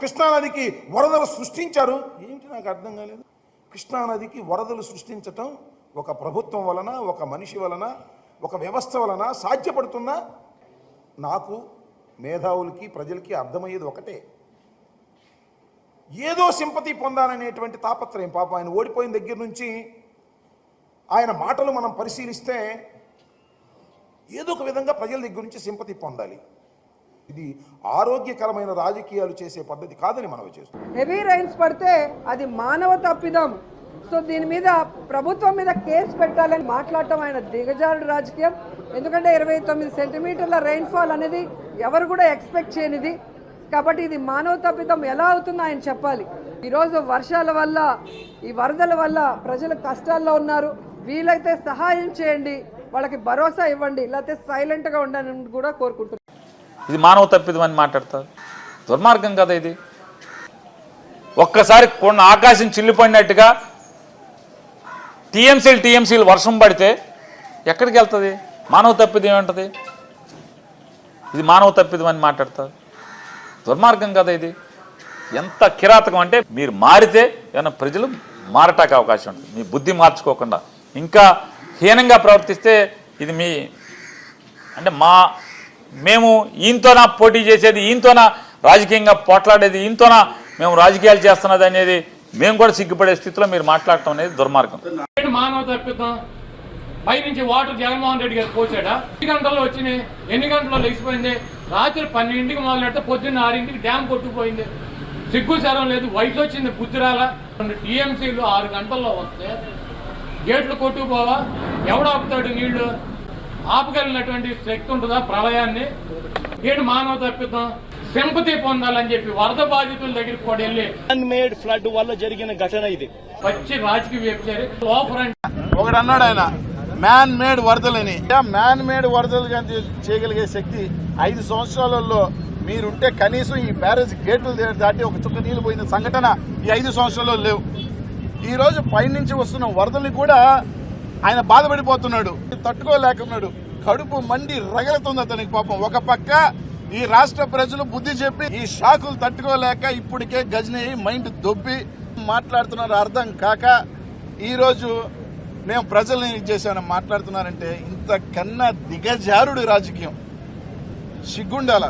కృష్ణానదికి వరదలు సృష్టించారు? ఏంటి నాకు అర్థం కాలేదు. కృష్ణానదికి వరదలు సృష్టించటం ఒక ప్రభుత్వం వలన ఒక మనిషి వలన ఒక వ్యవస్థ వలన సాధ్యపడుతుందా? నాకు మేధావులకి ప్రజలకి అర్థమయ్యేది ఒకటే. ఏదో సింపతి పొందాలనేటువంటి తాపత్రయం. పాపం ఆయన ఓడిపోయిన దగ్గర నుంచి ఆయన మాటలు మనం పరిశీలిస్తే ఏదో ఒక విధంగా ప్రజల దగ్గర నుంచి సింపతి పొందాలి. ఇది ఆరోగ్యకరమైన రాజకీయాలు చేసే పద్ధతి కాదని మనవి చేస్తున్నాం హెవీ రైన్స్ పడితే అది మానవ తప్పిదం. సో దీని మీద ప్రభుత్వం మీద కేసు పెట్టాలని మాట్లాడటం ఆయన దిగజారుడు రాజకీయం. ఎందుకంటే ఇరవై తొమ్మిది సెంటీమీటర్ల రైన్ఫాల్ అనేది ఎవరు కూడా ఎక్స్పెక్ట్ చేయనిది. కాబట్టి ఇది మానవ తప్పిదం ఎలా అవుతుందో ఆయన చెప్పాలి. ఈరోజు వర్షాల వల్ల ఈ వరదల వల్ల ప్రజలు కష్టాల్లో ఉన్నారు. వీలైతే సహాయం చేయండి. వాళ్ళకి భరోసా ఇవ్వండి. లేకపోతే సైలెంట్గా ఉండాలని కూడా కోరుకుంటున్నాను ఇది మానవ తప్పిదం అని మాట్లాడతారు. దుర్మార్గం కదా ఇది. ఒక్కసారి కొన్న ఆకాశం చిల్లిపడినట్టుగా టీఎంసీలు టీఎంసీలు వర్షం పడితే ఎక్కడికి వెళ్తుంది? మానవ తప్పిదం ఏముంటుంది? ఇది మానవ తప్పిదం అని మాట్లాడతారు. దుర్మార్గం కదా ఇది. ఎంత కిరాతకం అంటే మీరు మారితే ఏమైనా ప్రజలు మారటానికి అవకాశం ఉంటుంది. మీ బుద్ధి మార్చుకోకుండా. ఇంకా హీనంగా ప్రవర్తిస్తే ఇది మీ అంటే మా మేము ఈయనతోనా పోటీ చేసేది ఈయనతోనా రాజకీయంగా పోట్లాడేది ఈయనతోనా మేము రాజకీయాలు చేస్తున్నది అనేది మేము కూడా సిగ్గుపడే స్థితిలో మీరు మాట్లాడటం అనేది దుర్మార్గం. మానవ తప్పిద్దాం పైనుంచి వాటర్ జగన్మోహన్ రెడ్డి గారు పోసాడా? ఎన్ని గంటల్లో వచ్చినాయి ఎన్ని గంటల్లో లేచిపోయింది రాత్రి పన్నెండింటికి మొదలెడితే పొద్దున్న ఆరింటికి డ్యామ్ కొట్టుకుపోయింది. సిగ్గు శరం లేదు వయసు వచ్చింది బుద్ధిరాల. టీఎంసీలు ఆరు గంటల్లో వస్తే గేట్లు కొట్టుకుపోవా? ఎవడు ఆపుతాడు నీళ్ళు? ఆపగలిగినటువంటి శక్తి ఉంటుందా? ప్రళయాన్ని ఏంటి మానవ తప్పిద్దాం సింపతి పొందాలని చెప్పి వరద బాధితుల దగ్గరికి కూడా వెళ్ళి అన్ మేడ్ ఫ్లడ్ వల్ల జరిగిన ఘటన ఇది. వచ్చి రాజకీయ వ్యక్తి లో ఫ్రంట్ ఒకడు అన్నాడు ఆయన మ్యాన్ మేడ్ వరదలని. మ్యాన్ మేడ్ వరదలు చేయగలిగే శక్తి ఐదు సంవత్సరాలలో మీరుంటే కనీసం ఈ బ్యారేజ్ గేట్లు దాటి ఒక చుక్క నీళ్ళు పోయిన సంఘటన ఈ ఐదు సంవత్సరాల్లో లేవు. ఈ రోజు పైనుంచి వస్తున్న వరదల్ని కూడా ఆయన బాధపడిపోతున్నాడు తట్టుకోలేకున్నాడు. కడుపు మండి రగలుతుంది అతనికి పాపం. ఒక పక్క ఈ రాష్ట్ర ప్రజలు బుద్ధి చెప్పి ఈ షాకులు తట్టుకోలేక ఇప్పటికే గజనీ మైండ్ దొబ్బి మాట్లాడుతున్నారు. అర్థం కాక ఈరోజు మేము ప్రజల్ని ఇది చేశామని మాట్లాడుతున్నారంటే ఇంత కన్నా దిగజారుడు రాజకీయం. సిగ్గుండాల.